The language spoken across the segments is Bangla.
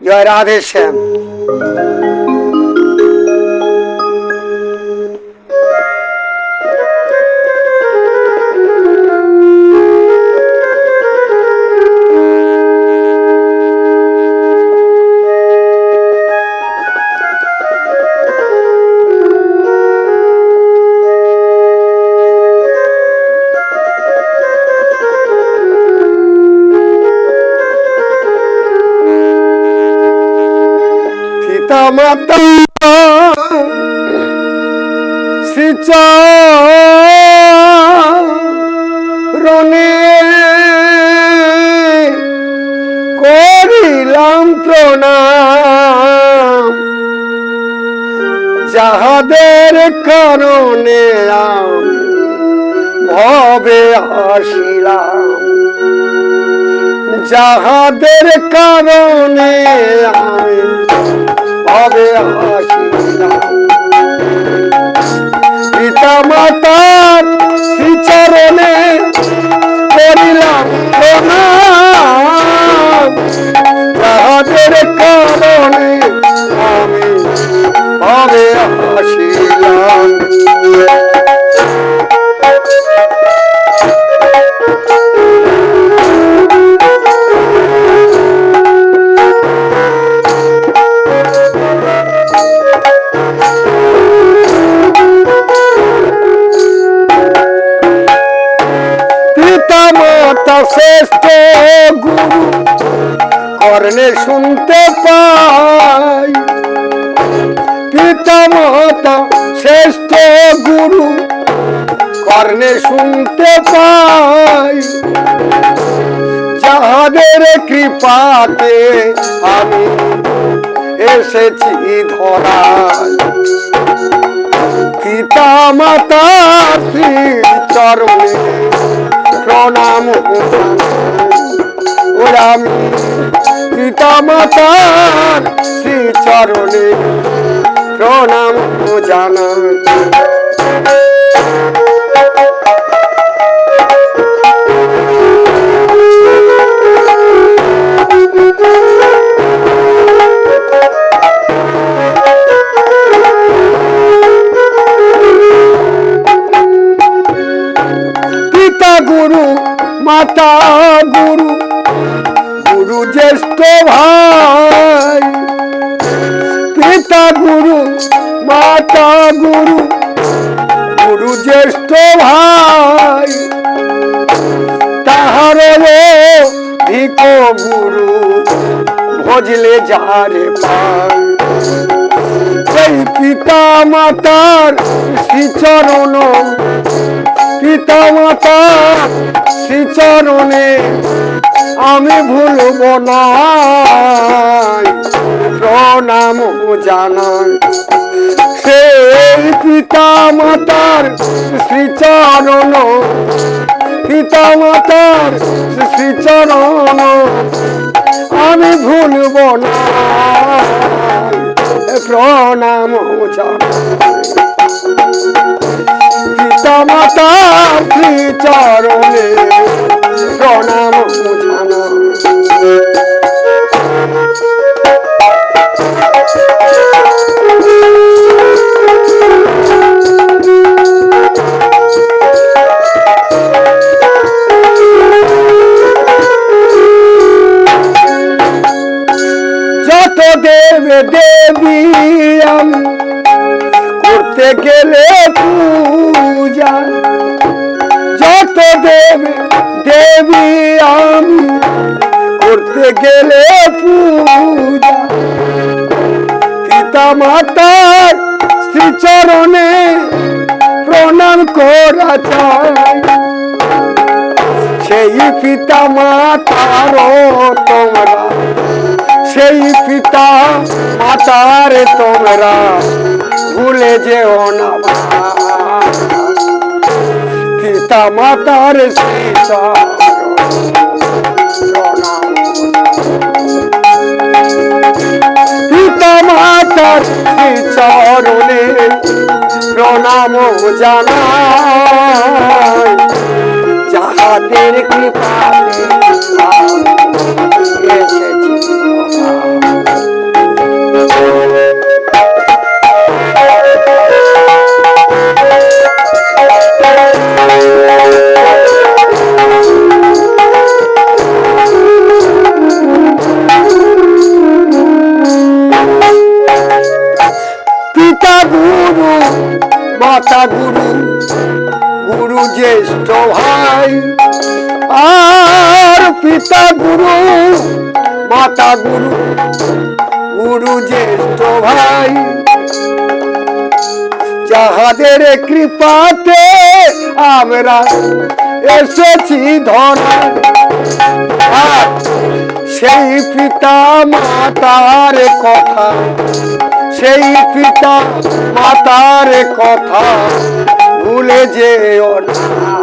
জয় রাধে শ্যাম মাতা শ্রীচরণে করিলাম প্রণাম। যাহাদের কারণে ভবে আসিলাম। যাহাদের কারণে আমি আসিলাম পিতা মাতার শ্রেষ্ঠ গুরু কর্ণে শুনতে পাই। পিতা মাতা শ্রেষ্ঠ গুরু কর্ণে শুনতে পাই। যাহাদের কৃপাতে আমি এসেছি ধরায় পিতা মাতা শ্রী মাতার শ্রী চরণে প্রণাম গুরু মাতা গুরু জ্যেষ্ঠ ভাই পিতা গুরু মাতা গুরু গুরু জ্যেষ্ঠ ভাই তাহার গুরু ভজলে যারে পায়। এই পিতা মাতার শ্রীচরণ পিতা মাতা শ্রীচরণে আমি ভুলব না প্রণাম জানাই। সেই পিতা মাতার শ্রীচরণ পিতা মাতার শ্রীচরণ, আমি ভুলব না প্রণাম জানাই। পিতা মাতা চরণে প্রণাম জানা যত দেব দেবী করতে গেলে পূজা দেব, দেবী, আমি করতে গেলে পূজা। পিতা মাতার শ্রীচরণে প্রণাম করা চাই সেই পিতা মাতারও তোমরা, সেই পিতা মাতার তোমরা, ভুলে যেও না পিতা মাতার সীতা। পিতা মাতার চরণে প্রণাম জানাই। যাহাদের কৃপাতে মাতা গুরু গুরু জ্যেষ্ঠ ভাই। আর পিতা গুরু মাতা গুরু গুরু জ্যেষ্ঠ ভাই। যাহাদের কৃপাতে আমরা এসেছি ধরা সেই পিতা মাতার কথা সেই পিতা মাতার কথা ভুলে না।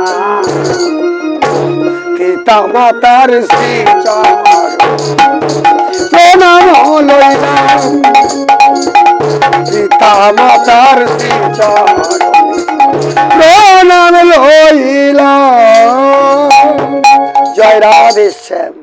পিতা মাতার প্রণাম লইলাম পিতা মাতার প্রণাম লইলাম। জয় রাধে শ্যাম।